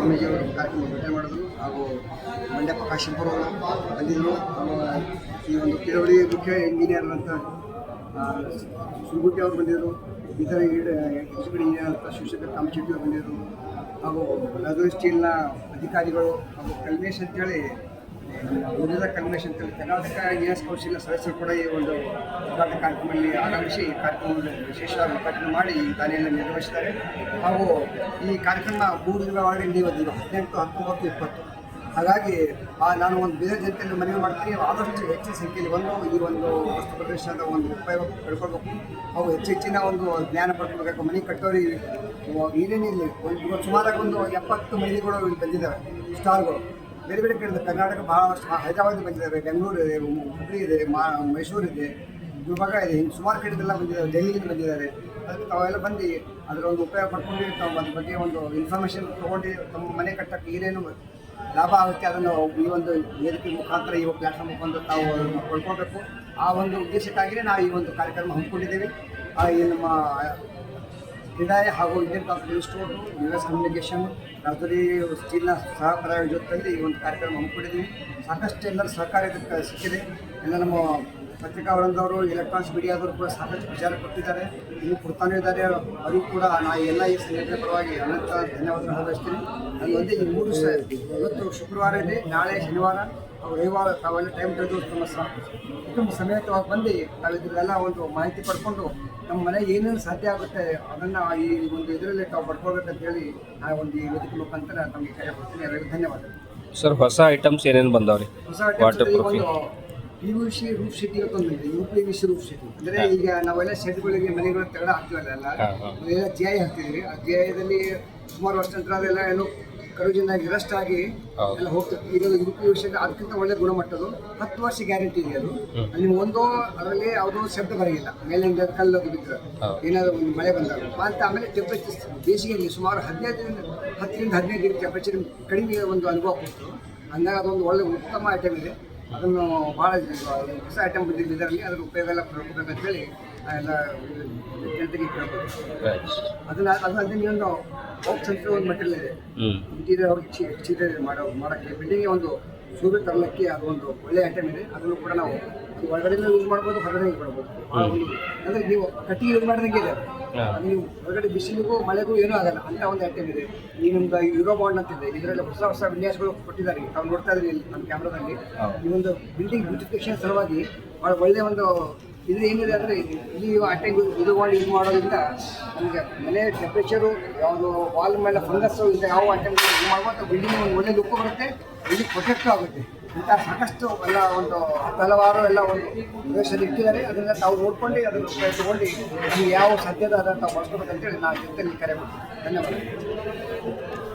ಸ್ವಾಮೀಜಿಯವರು ಕಾರ್ಯಕ್ರಮ ಭೇಟಿ ಮಾಡಿದ್ರು. ಹಾಗೂ ಮಂಡ್ಯ ಪ್ರಕಾಶಂಪುರ ಅವರು ಬಂದಿದ್ದರು ಈ ಒಂದು ಕಿರವಳಿ ಮುಖ್ಯ ಇಂಜಿನಿಯರ್ ಅಂತ ಸುಗುಟ್ಟಿ ಅವರು ಬಂದಿದ್ದರು ಇತರ ಇಂಜಿನಿಯರ್ ಅಂತ ಶಿವಶಂಕರ್ ಕಾಮಚೆಟ್ಟಿ ಅವರು ಬಂದಿದ್ದರು ಹಾಗೂ ಲಗು ಸ್ಟೀಲ್ನ ಅಧಿಕಾರಿಗಳು ಹಾಗೂ ಕಲ್ಮೇಶ್ ಅಂತೇಳಿ ಉಳಿದ ಕನ್ವೆನ್ಷನ್ ಕರ್ನಾಟಕ ಇಂಜಿನಿಯರ್ಸ್ ಕೌನ್ಸಿಲ್ನ ಸದಸ್ಯರು ಕೂಡ ಈ ಒಂದು ಉದ್ಘಾಟನೆ ಕಾರ್ಯಕ್ರಮದಲ್ಲಿ ಆಗಮಿಸಿ ಈ ಕಾರ್ಯಕ್ರಮವನ್ನು ವಿಶೇಷವಾಗಿ ಉದ್ಘಾಟನೆ ಮಾಡಿ ಈ ದಾನಿಯನ್ನು ನಿರ್ವಹಿಸಿದ್ದಾರೆ. ಹಾಗೂ ಈ ಕಾರ್ಯಕ್ರಮ ಮೂರು ದಿನಗಳ ನೀವು ಹದಿನೆಂಟು, ಹತ್ತೊಂಬತ್ತು, ಇಪ್ಪತ್ತು. ಹಾಗಾಗಿ ಆ ನಾನು ಒಂದು ಬೇರೆ ಜನತೆಯಲ್ಲಿ ಮನವಿ ಮಾಡ್ತೀನಿ. ಆದಷ್ಟು ಹೆಚ್ಚಿನ ಸಂಖ್ಯೆಯಲ್ಲಿ ಒಂದು ಈ ಒಂದು ವಸ್ತು ಪ್ರದರ್ಶನದ ಒಂದು ಉಪಯೋಗ ಪಡ್ಕೊಳ್ಬೇಕು. ಹಾಗೂ ಹೆಚ್ಚು ಹೆಚ್ಚಿನ ಒಂದು ಜ್ಞಾನ ಪಡ್ಕೊಳ್ಬೇಕು. ಮನೆ ಕಟ್ಟೋರಿಗೆ ಏನೇನಿಲ್ಲ ಒಂದು ಸುಮಾರಾಗಿ ಒಂದು ಎಪ್ಪತ್ತು ಮನೆಗಳು ಇಲ್ಲಿ ಬಂದಿದ್ದಾವೆ ಸ್ಟಾಲ್ಗಳು ಬೇರೆ ಬೇರೆ ಕಡೆ ಕರ್ನಾಟಕ ಬಹಳಷ್ಟು ಹೈದರಾಬಾದ್ ಬಂದಿದ್ದಾರೆ. ಬೆಂಗಳೂರು ಇದೆ ಹುಬ್ಳಿ ಇದೆ, ಮಾ, ಮೈಸೂರು ಇದೆ ಗುಲ್ಬರ್ಗ ಇದೆ. ಹಿಂಗೆ ಸುಮಾರು ಕಡೆದೆಲ್ಲ ಬಂದಿದ್ದಾರೆ ದೆಹಲಿಯಿಂದ ಬಂದಿದ್ದಾರೆ. ಅದಕ್ಕೆ ತಾವೆಲ್ಲ ಬಂದು ಅದರ ಒಂದು ಉಪಯೋಗ ಪಡ್ಕೊಂಡು ತಾವು ಅದ್ರ ಬಗ್ಗೆ ಒಂದು ಇನ್ಫಾರ್ಮೇಷನ್ ತೊಗೊಂಡು ತಮ್ಮ ಮನೆ ಕಟ್ಟಕ್ಕೆ ಏನೇನು ಲಾಭ ಆಗುತ್ತೆ ಅದನ್ನು ಈ ಒಂದು ವೇದಿಕೆ ಮುಖಾಂತರ ಈ ಪ್ಲಾಟ್ಫಾರ್ಮ್ ಮುಖಾಂತರ ತಾವು ಅದನ್ನು ಪಡ್ಕೊಳ್ಬೇಕು ಆ ಒಂದು ಉದ್ದೇಶಕ್ಕಾಗಿಯೇ ನಾವು ಈ ಒಂದು ಕಾರ್ಯಕ್ರಮ ಹಮ್ಮಿಕೊಂಡಿದ್ದೇವೆ. ಈ ನಮ್ಮ ಕ್ರೀಡಾಯ ಹಾಗೂ Indian confidence institute U S communication Rajadhani ಸ್ಟೀಲ್ನ ಸಹ ಪ್ರಾಯೋಜಕದಲ್ಲಿ ಈ ಒಂದು ಕಾರ್ಯಕ್ರಮ ಹಮ್ಮಿಕೊಂಡಿದ್ದೀವಿ. ಸಾಕಷ್ಟು ಎಲ್ಲರ ಸಹಕಾರ ಇದಕ್ಕೆ ಸಿಕ್ಕಿದೆ. ಎಲ್ಲ ನಮ್ಮ ಪತ್ರಿಕಾ ವೃಂದವರು ಎಲೆಕ್ಟ್ರಾನಿಕ್ಸ್ ಮೀಡಿಯಾದವರು ಕೂಡ ಸಾಕಷ್ಟು ವಿಚಾರ ಕೊಟ್ಟಿದ್ದಾರೆ. ಇನ್ನು ಕೊಡ್ತಾನೆ ಇದ್ದಾರೆ. ಅವರಿಗೂ ಕೂಡ ನಾ ಎಲ್ಲ ಈ ಸಂಘಟನೆ ಪರವಾಗಿ ಅನಂತ ಧನ್ಯವಾದಗಳು ಬಯಸ್ತೀನಿ ಅಲ್ಲಿ ಒಂದೇ ಈ ಮೂರು ದಿವಸ ಇವತ್ತು ಶುಕ್ರವಾರ ಇದೆ. ನಾಳೆ ಶನಿವಾರ ರವಿವಾರ ತಾವೆಲ್ಲ ಟೈಮ್ ತೆಗೆದು ತಮ್ಮ ಕುಟುಂಬ ಸಮೇತವಾಗಿ ಬಂದು ನಾವು ಇದನ್ನೆಲ್ಲ ಒಂದು ಮಾಹಿತಿ ಪಡ್ಕೊಂಡು ನಮ್ಮ ಮನೆಗೆ ಏನೇನು ಸಾಧ್ಯ ಆಗುತ್ತೆ ಅದನ್ನ ಈ ಒಂದು ಇದರಲ್ಲಿ ತಾವು ಅಂತ ಹೇಳಿ ಆ ಒಂದು ಈ ವೇದಿಕೆ ಮುಖಾಂತರ ತಮಗೆ ಕರೆ ಕೊಡ್ತೀನಿ. ಎಲ್ಲರಿಗೂ ಧನ್ಯವಾದ ಸರ್ ಹೊಸ ಐಟಮ್ಸ್ ಏನೇನು ಬಂದಾವ್ರಿ? ಹೊಸ. ಒಂದು P U C roof sheet ಅಂತ ಇದೆ U P V C roof sheet ಅಂದ್ರೆ ಈಗ ನಾವೆಲ್ಲ ಶೆಡ್ಗಳಿಗೆ ಮನೆಗಳ ತೆಗಡ ಹಾಕ್ತೀವಲ್ಲ ಎಲ್ಲ? ಹಾಂ ಹಾಂ. ಎಲ್ಲ ಜಿ ಐ ಹಾಕ್ತಿದ್ವಿ. ಆ ಜಿ ಐದಲ್ಲಿ ಸುಮಾರು ವರ್ಷ ನಂತರ ಅದೆಲ್ಲ ಏನೋ ಕರುಜಿಂದಾಗಿ ರೆಸ್ಟ್ ಆಗಿ ಎಲ್ಲ ಹೋಗ್ತದೆ ಈಗ ಪಿ ವಿಷಯ ಅದಕ್ಕಿಂತ ಒಳ್ಳೆ ಗುಣಮಟ್ಟದ್ದು. ಹತ್ತು ವರ್ಷ ಗ್ಯಾರಂಟಿ ಇದೆ ಅದು. ನಿಮ್ಗೆ ಒಂದು ಅದರಲ್ಲಿ ಯಾವುದೋ ಶಬ್ದ ಬರಲಿಲ್ಲ. ಮೇಲಿಂದ ಕಲ್ಲು ಬಿದ್ದರೆ. ಏನಾದರೂ ಒಂದು ಮಳೆ ಬಂದಾಗ. ಮತ್ತು ಆಮೇಲೆ ಟೆಂಪರೇಚರ್ ಬೇಸಿಗೆಯಲ್ಲಿ ಸುಮಾರು ಹದಿನೈದರಿಂದ ಹತ್ತರಿಂದ ಹದಿನೈದು ಡಿಗ್ರಿ ಟೆಂಪರೇಚರ್ ಕಡಿಮೆ ಒಂದು ಅನುಭವ ಕೊಟ್ಟರು ಹಂಗಾಗಿ ಅದೊಂದು ಒಳ್ಳೆ ಉತ್ತಮ ಐಟಮ್ ಇದೆ. ಅದನ್ನು ಭಾಳ ಹೊಸ ಐಟಮ್ ಬಂದಿದ್ದು ಇದರಲ್ಲಿ ಅದರ ಉಪಯೋಗ ಎಲ್ಲ ನಾ ಎಲ್ಲ ಜನತೆಗೆ ಕೇಳ್ಬೋದು. ಅದನ್ನ ಅದನ್ನ ಒಂದು ಹೋಗಿ ಸಂತ ಒಂದು ಮಟೀರಿಯಲ್ ಇದೆ. ಇಂಟೀರಿಯರ್ ಅವ್ರಿಗೆ ಚೀ ಚೀಟ ಮಾಡೋ ಮಾಡೋಕ್ಕೆ ಬಿಲ್ಡಿಂಗ್ ಒಂದು ಸೂರ್ಯ ತರಲಿಕ್ಕೆ ಅದು ಒಂದು ಒಳ್ಳೆ ಐಟಮ್ ಇದೆ. ಅದನ್ನು ಕೂಡ ನಾವು ಅದು ಒಳಗಡೆ ಯೂಸ್ ಮಾಡ್ಬೋದು ಹೊರಗಡೆ ಯೂಸ್ ಮಾಡ್ಬೋದು. ಅಂದ್ರೆ ನೀವು ಕಟ್ಟಿಗೆ ಯೂಸ್ ಮಾಡಿದಂಗೆ ಇದೆ. ನೀವು ಹೊರಗಡೆ ಬಿಸಿಲಿಗೂ ಮಳೆಗೂ ಏನೂ ಆಗಲ್ಲ. ಅಂತ ಒಂದು ಐಟಮ್ ಇದೆ. ಈ ನಿಮ್ದು ಯುರೋ ಬಾಂಡ್ ಅಂತಿದೆ ಇದರಲ್ಲಿ ಹೊಸ ಹೊಸ ವಿನ್ಯಾಸಗಳು ಕೊಟ್ಟಿದ್ದಾರೆ. ನಾವು ನೋಡ್ತಾ ಇದ್ರಿ ಇಲ್ಲಿ ನಮ್ಮ ಕ್ಯಾಮ್ರಾದಲ್ಲಿ ಈ ಒಂದು ಬಿಲ್ಡಿಂಗ್ ಬ್ಯೂಟಿಫಿಕೇಶನ್ ಸಲುವಾಗಿ ಭಾಳ ಒಳ್ಳೆ ಒಂದು ಇದು ಏನಿದೆ ಅಂದರೆ ಇಲ್ಲಿ ಐಟಮ್ ಇದು ಮಾಡಿ ಯೂಸ್ ಮಾಡೋದ್ರಿಂದ ನಮಗೆ ಮನೆ ಟೆಂಪ್ರೇಚರು ಯಾವುದು ವಾಲ್ ಮೇಲೆ ಫಂಗಸ್ ಇದೆ ಯಾವ ಐಟಮ್ ಯೂಸ್ ಮಾಡ್ಬೋದು ಬಿಲ್ಡಿಂಗ್ ಒಂದು ಒಳ್ಳೆ ಲುಕ್ ಬರುತ್ತೆ. ಬಿಲ್ಡಿಂಗ್ ಪ್ರೊಟೆಕ್ಟ್ ಆಗುತ್ತೆ. ಇಂಥ ಸಾಕಷ್ಟು ಎಲ್ಲ ಒಂದು ಹಲವಾರು ಎಲ್ಲ ಒಂದು ಪ್ರದೇಶದಲ್ಲಿ ಇಟ್ಟಿದ್ದಾರೆ. ಅದನ್ನು ತಾವು ನೋಡ್ಕೊಂಡು ಅದನ್ನು ತಗೊಂಡು ಯಾವ ಸಾಧ್ಯದ ಅದನ್ನು ತಾವು ಬಳಸ್ಕೋಬೇಕಂತೇಳಿ ನಾವು ಜೊತೆಲಿ ಕರೆ ಮಾಡ್ತೀನಿ. ಧನ್ಯವಾದ